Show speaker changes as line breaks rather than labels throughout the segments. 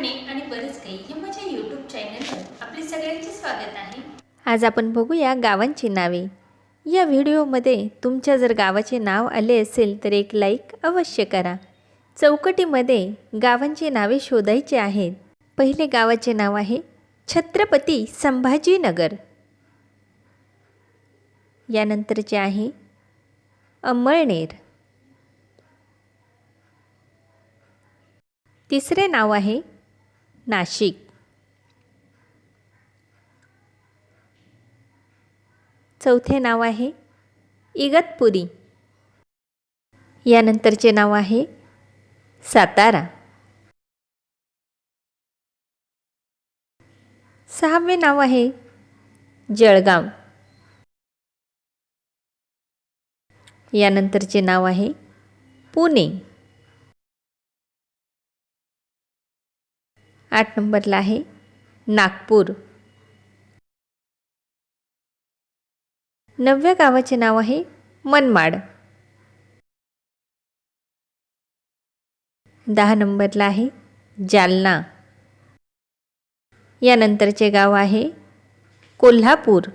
उखाणे आणि बरेच काही हे माझ्या यूट्यूब चॅनलवर आपले सगळ्यांचे स्वागत आहे.
आज आपण बघूया गावांची नावे. या व्हिडिओमध्ये तुमच्या जर गावाचे नाव आले असेल तर एक लाईक अवश्य करा. चौकटीमध्ये गावांची नावे शोधायची आहेत. पहिले गावाचे नाव आहे छत्रपती संभाजीनगर. यानंतरचे आहे अमळनेर. तिसरे नाव आहे नाशिक. चौथे नाव आहे इगतपुरी. यानंतरचे नाव आहे सातारा. सहावे नाव आहे जळगाव. यानंतरचे नाव आहे पुणे. आठ नंबरला आहे नागपूर. नवव्या गावाचे नाव आहे मनमाड. दहा नंबरला आहे जालना. यानंतरचे गाव आहे कोल्हापूर.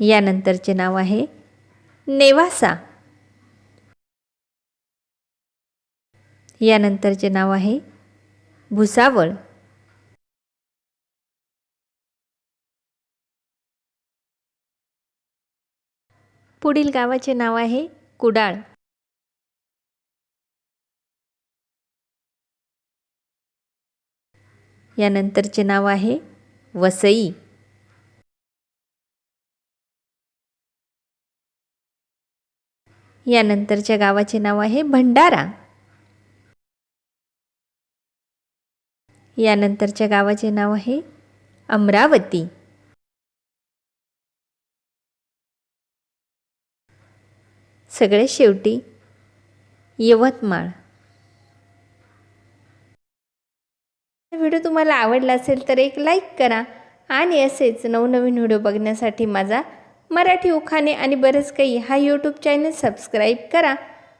यानंतरचे नाव आहे नेवासा. यानंतरचे नाव आहे भुसावळ. पुढील गावाचे नाव आहे कुडाळ. यानंतरचे नाव आहे वसई. यानंतरच्या गावाचे नाव आहे भंडारा. यानंतरच्या गावाचे नाव आहे अमरावती. सगळे शेवटी यवतमाळ. व्हिडिओ तुम्हाला आवडला असेल तर एक लाईक करा आणि असेच नवनवीन व्हिडिओ बघण्यासाठी माझा मराठी उखाणे आणि बरंच काही हा यूट्यूब चॅनल सबस्क्राईब करा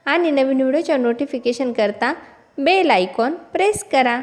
आणि नवीन व्हिडिओच्या नोटिफिकेशन करता बेल आयकॉन प्रेस करा.